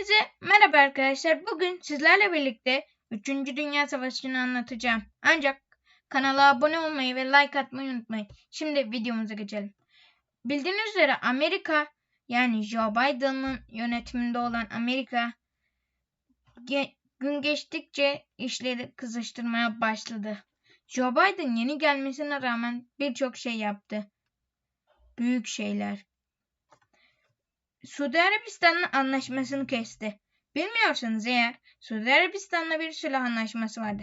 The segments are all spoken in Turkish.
Hepinize merhaba arkadaşlar. Bugün sizlerle birlikte 3. Dünya Savaşı'nı anlatacağım. Ancak kanala abone olmayı ve like atmayı unutmayın. Şimdi videomuza geçelim. Bildiğiniz üzere Amerika yani Joe Biden'ın yönetiminde olan Amerika ge- gün geçtikçe işleri kızıştırmaya başladı. Joe Biden yeni gelmesine rağmen birçok şey yaptı. Büyük şeyler. Suudi Arabistan'ın anlaşmasını kesti. Bilmiyorsanız eğer Suudi Arabistan'la bir silah anlaşması vardı.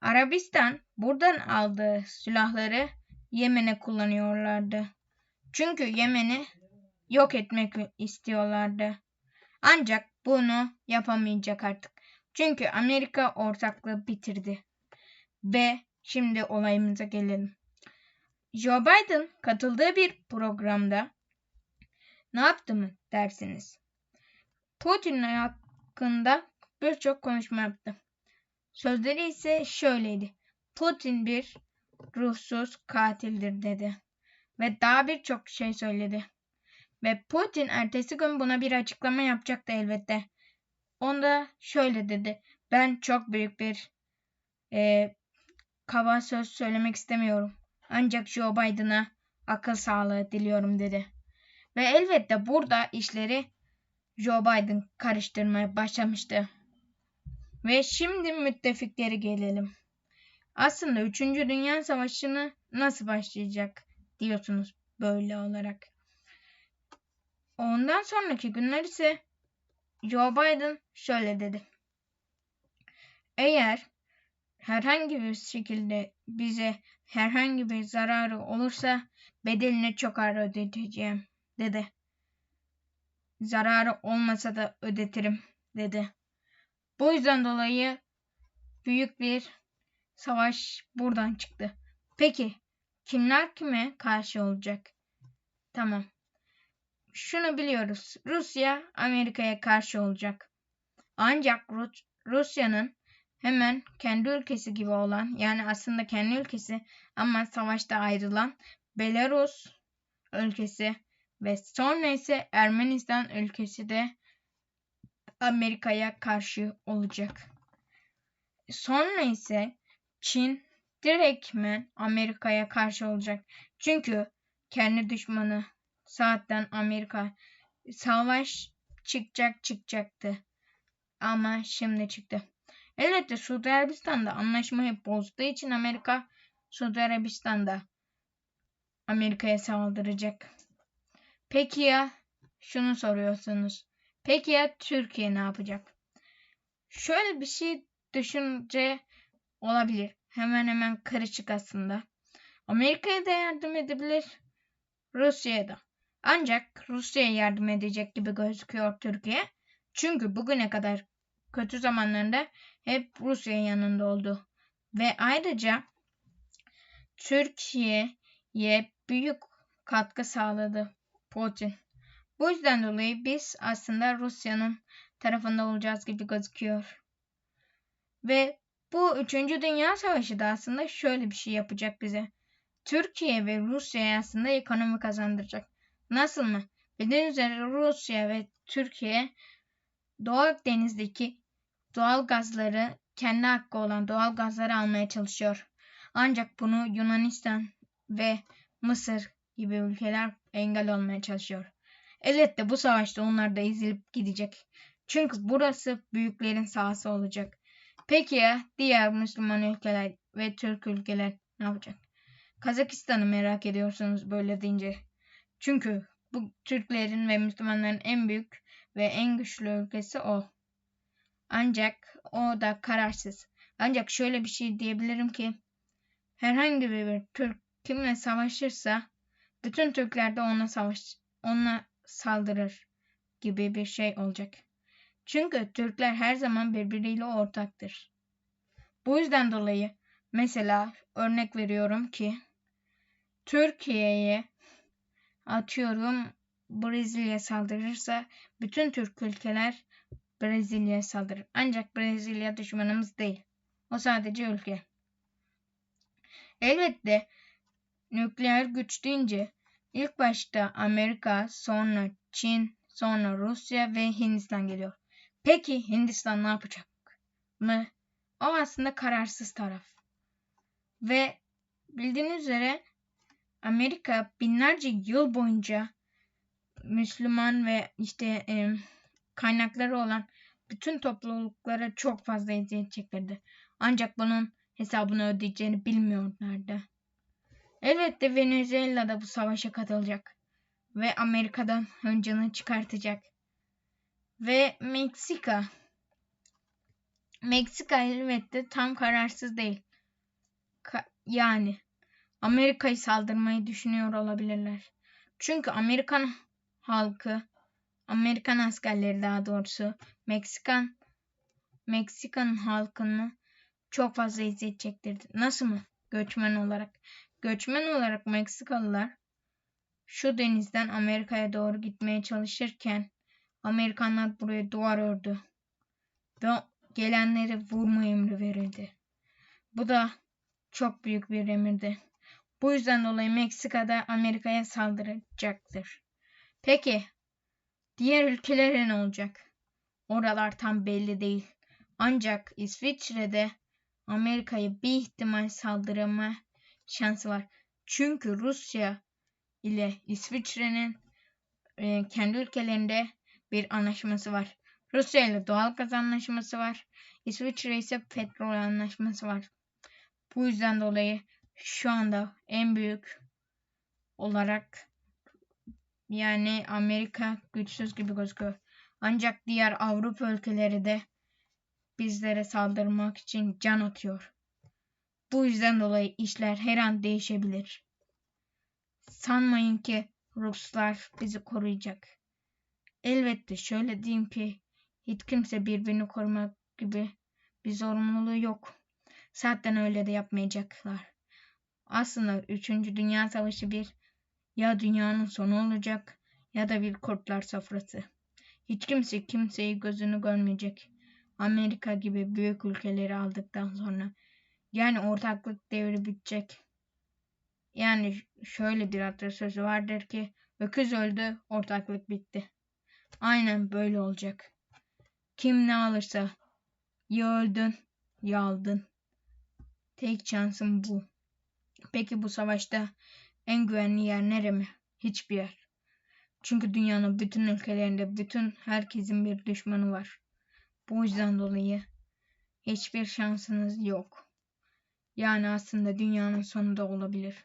Arabistan buradan aldığı silahları Yemen'e kullanıyorlardı. Çünkü Yemen'i yok etmek istiyorlardı. Ancak bunu yapamayacak artık. Çünkü Amerika ortaklığı bitirdi. Ve şimdi olayımıza gelelim. Joe Biden katıldığı bir programda ne yaptı mı dersiniz? Putin hakkında birçok konuşma yaptı. Sözleri ise şöyleydi. Putin bir ruhsuz katildir dedi. Ve daha birçok şey söyledi. Ve Putin ertesi gün buna bir açıklama yapacaktı elbette. Onda şöyle dedi. Ben çok büyük bir e, kaba söz söylemek istemiyorum. Ancak Joe Biden'a akıl sağlığı diliyorum dedi. Ve elbette burada işleri Joe Biden karıştırmaya başlamıştı. Ve şimdi müttefikleri gelelim. Aslında 3. Dünya Savaşı'nı nasıl başlayacak diyorsunuz böyle olarak. Ondan sonraki günler ise Joe Biden şöyle dedi. Eğer herhangi bir şekilde bize herhangi bir zararı olursa bedelini çok ağır ödeteceğim dedi. Zararı olmasa da ödetirim dedi. Bu yüzden dolayı büyük bir savaş buradan çıktı. Peki kimler kime karşı olacak? Tamam. Şunu biliyoruz. Rusya Amerika'ya karşı olacak. Ancak Rus Rusya'nın hemen kendi ülkesi gibi olan yani aslında kendi ülkesi ama savaşta ayrılan Belarus ülkesi ve sonra ise Ermenistan ülkesi de Amerika'ya karşı olacak. Sonra ise Çin direktmen Amerika'ya karşı olacak. Çünkü kendi düşmanı saatten Amerika savaş çıkacak çıkacaktı. Ama şimdi çıktı. Elbette Suudi Arabistan'da anlaşmayı bozduğu için Amerika Suudi Arabistan'da Amerika'ya saldıracak. Peki ya şunu soruyorsunuz. Peki ya Türkiye ne yapacak? Şöyle bir şey düşünce olabilir. Hemen hemen karışık aslında. Amerika'ya da yardım edebilir. Rusya'ya da. Ancak Rusya'ya yardım edecek gibi gözüküyor Türkiye. Çünkü bugüne kadar kötü zamanlarında hep Rusya yanında oldu. Ve ayrıca Türkiye'ye büyük katkı sağladı Putin. Bu yüzden dolayı biz aslında Rusya'nın tarafında olacağız gibi gözüküyor. Ve bu 3. Dünya Savaşı da aslında şöyle bir şey yapacak bize. Türkiye ve Rusya aslında ekonomi kazandıracak. Nasıl mı? Bildiğiniz üzere Rusya ve Türkiye Doğu Akdeniz'deki doğal gazları kendi hakkı olan doğal gazları almaya çalışıyor. Ancak bunu Yunanistan ve Mısır gibi ülkeler engel olmaya çalışıyor. Elbette bu savaşta onlar da ezilip gidecek. Çünkü burası büyüklerin sahası olacak. Peki ya diğer Müslüman ülkeler ve Türk ülkeler ne yapacak? Kazakistan'ı merak ediyorsunuz böyle deyince. Çünkü bu Türklerin ve Müslümanların en büyük ve en güçlü ülkesi o. Ancak o da kararsız. Ancak şöyle bir şey diyebilirim ki herhangi bir Türk kimle savaşırsa bütün Türkler de ona savaş ona saldırır gibi bir şey olacak. Çünkü Türkler her zaman birbiriyle ortaktır. Bu yüzden dolayı mesela örnek veriyorum ki Türkiye'ye atıyorum Brezilya saldırırsa bütün Türk ülkeler Brezilya'ya saldırır. Ancak Brezilya düşmanımız değil. O sadece ülke. Elbette nükleer güç deyince ilk başta Amerika, sonra Çin, sonra Rusya ve Hindistan geliyor. Peki Hindistan ne yapacak mı? O aslında kararsız taraf. Ve bildiğiniz üzere Amerika binlerce yıl boyunca Müslüman ve işte e, kaynakları olan bütün topluluklara çok fazla eziyet çektirdi. Ancak bunun hesabını ödeyeceğini bilmiyorlardı. Elbette Venezuela da bu savaşa katılacak ve Amerika'dan hıncını çıkartacak. Ve Meksika. Meksika elbette tam kararsız değil. Ka- yani Amerika'yı saldırmayı düşünüyor olabilirler. Çünkü Amerikan halkı, Amerikan askerleri daha doğrusu Meksikan Meksikan halkını çok fazla eziyet çektirdi. Nasıl mı? Göçmen olarak. Göçmen olarak Meksikalılar şu denizden Amerika'ya doğru gitmeye çalışırken Amerikanlar buraya duvar ördü ve gelenleri vurma emri verildi. Bu da çok büyük bir emirdi. Bu yüzden dolayı Meksika'da Amerika'ya saldıracaktır. Peki diğer ülkelere ne olacak? Oralar tam belli değil. Ancak İsviçre'de Amerika'ya bir ihtimal saldırma şansı var. Çünkü Rusya ile İsviçre'nin e, kendi ülkelerinde bir anlaşması var. Rusya ile doğal gaz anlaşması var. İsviçre ise petrol anlaşması var. Bu yüzden dolayı şu anda en büyük olarak yani Amerika güçsüz gibi gözüküyor. Ancak diğer Avrupa ülkeleri de bizlere saldırmak için can atıyor. Bu yüzden dolayı işler her an değişebilir. Sanmayın ki Ruslar bizi koruyacak. Elbette şöyle diyeyim ki hiç kimse birbirini korumak gibi bir zorunluluğu yok. Zaten öyle de yapmayacaklar. Aslında 3. Dünya Savaşı bir ya dünyanın sonu olacak ya da bir kurtlar sofrası. Hiç kimse kimseyi gözünü görmeyecek. Amerika gibi büyük ülkeleri aldıktan sonra yani ortaklık devri bitecek. Yani şöyle bir atasözü vardır ki öküz öldü ortaklık bitti. Aynen böyle olacak. Kim ne alırsa ya öldün ya aldın. Tek şansım bu. Peki bu savaşta en güvenli yer nere mi? Hiçbir yer. Çünkü dünyanın bütün ülkelerinde bütün herkesin bir düşmanı var. Bu yüzden dolayı hiçbir şansınız yok. Yani aslında dünyanın sonu da olabilir.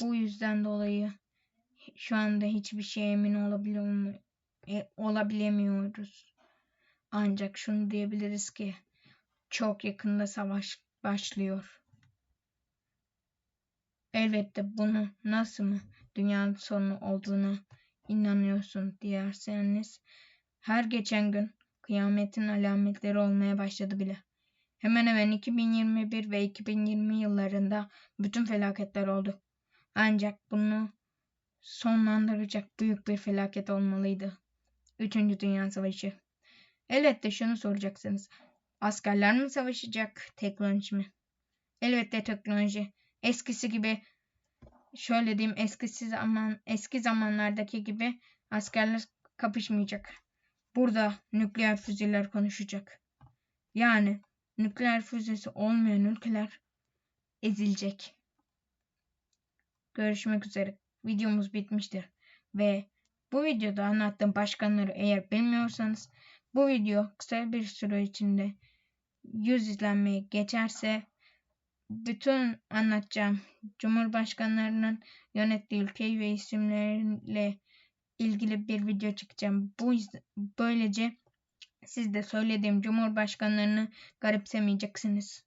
Bu yüzden dolayı şu anda hiçbir şey emin olabiliyor e, olabilemiyoruz. Ancak şunu diyebiliriz ki çok yakında savaş başlıyor. Elbette bunu nasıl mı dünyanın sonu olduğunu inanıyorsun diyerseniz her geçen gün kıyametin alametleri olmaya başladı bile. Hemen hemen 2021 ve 2020 yıllarında bütün felaketler oldu. Ancak bunu sonlandıracak büyük bir felaket olmalıydı. Üçüncü Dünya Savaşı. Elbette şunu soracaksınız. Askerler mi savaşacak, teknoloji mi? Elbette teknoloji. Eskisi gibi şöyle diyeyim eskisi zaman eski zamanlardaki gibi askerler kapışmayacak. Burada nükleer füzeler konuşacak. Yani nükleer füzesi olmayan ülkeler ezilecek. Görüşmek üzere. Videomuz bitmiştir. Ve bu videoda anlattığım başkanları eğer bilmiyorsanız bu video kısa bir süre içinde 100 izlenmeye geçerse bütün anlatacağım Cumhurbaşkanlarının yönettiği ülke ve isimleriyle ilgili bir video çekeceğim. Bu böylece siz de söylediğim Cumhurbaşkanlarını garipsemeyeceksiniz.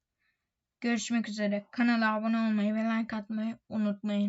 Görüşmek üzere. Kanala abone olmayı ve like atmayı unutmayın.